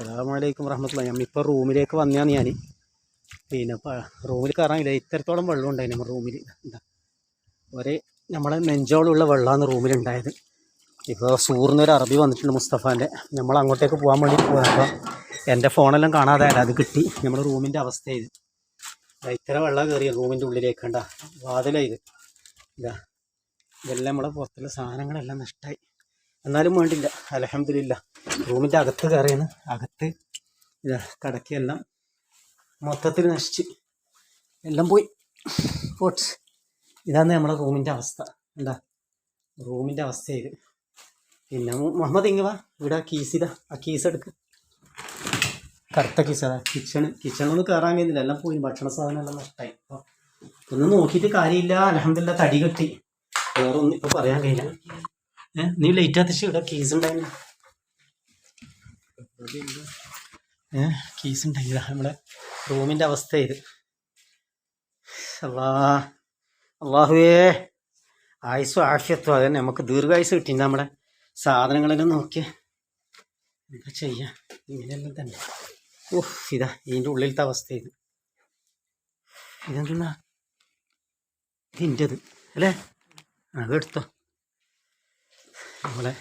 അസ്സലാമലൈക്കും വറഹമത്തുള്ള ഞാൻ ഇപ്പോൾ റൂമിലേക്ക് വന്നതാണ് ഞാൻ പിന്നെ റൂമിൽ കയറാനില്ല ഇത്തരത്തോളം വെള്ളം ഉണ്ടായി നമ്മുടെ റൂമിൽ എന്താ? ഒരേ നമ്മളെ നെഞ്ചോളമുള്ള വെള്ളമാണ് റൂമിലുണ്ടായത് ഇപ്പോൾ സൂറിനൊരു അറബി വന്നിട്ടുണ്ട് മുസ്തഫാന്റെ നമ്മൾ അങ്ങോട്ടേക്ക് പോകാൻ വേണ്ടി പോയപ്പോൾ എന്റെ ഫോണെല്ലാം കാണാതായാലും അത് കിട്ടി. നമ്മുടെ റൂമിന്റെ അവസ്ഥ ഇത് ഇത്ര വെള്ളം കയറിയ റൂമിന്റെ ഉള്ളിലേക്ക് കണ്ട. വാതിലാ ഇത്. ഇതാ ഇതെല്ലാം നമ്മളെ പുറത്തുള്ള സാധനങ്ങളെല്ലാം നഷ്ടമായി എന്നാലും വേണ്ടില്ല. അലഹമില്ല റൂമിന്റെ അകത്ത് കയറിയാണ്. അകത്ത് ഇതാ കടക്കെല്ലാം മൊത്തത്തിൽ നശിച്ച്. എല്ലാം പോയി. പോട്ട്സ് ഇതാണ് നമ്മളെ റൂമിന്റെ അവസ്ഥ. എന്താ റൂമിന്റെ അവസ്ഥ ഇത്. പിന്നെ മുഹമ്മദ് ഇങ്ങ വാ. ഇവിടെ കീസ് ഇതാ. ആ കീസ് എടുക്ക്. കറുത്ത കീസ് അതാ. കിച്ചണ് കിച്ചണൊന്നും കയറാൻ കഴിയുന്നില്ല. എല്ലാം പോയി. ഭക്ഷണ സാധനം എല്ലാം നഷ്ടമായി അപ്പോൾ ഒന്നും നോക്കിയിട്ട് കാര്യമില്ല. അലഹമില്ല തടി കെട്ടി. വേറെ ഒന്നും ഇപ്പോൾ പറയാൻ ഏ നീ ലേറ്റ് ആത്തിച്ച് ഇവിടെ കേസ് ഉണ്ടായില്ല കേസ് ഉണ്ടായില്ല നമ്മുടെ റൂമിന്റെ അവസ്ഥ ഇത്. അല്ലാ അള്ളാഹുവേ. ആയുസ്സും ആഫ്യത്വം തന്നെ. നമുക്ക് ദീർഘായുസ് കിട്ടി നമ്മുടെ സാധനങ്ങളെല്ലാം നോക്കിയേ. എന്താ ചെയ്യാ? ഇങ്ങനെയെല്ലാം തന്നെ. ഓഹ് ഇതാ ഇതിന്റെ ഉള്ളിലത്തെ അവസ്ഥ ഇത്. ഇതെന്താ ഇതിന്റെത് അല്ലേ? അതെടുത്തോ. നമ്മളെ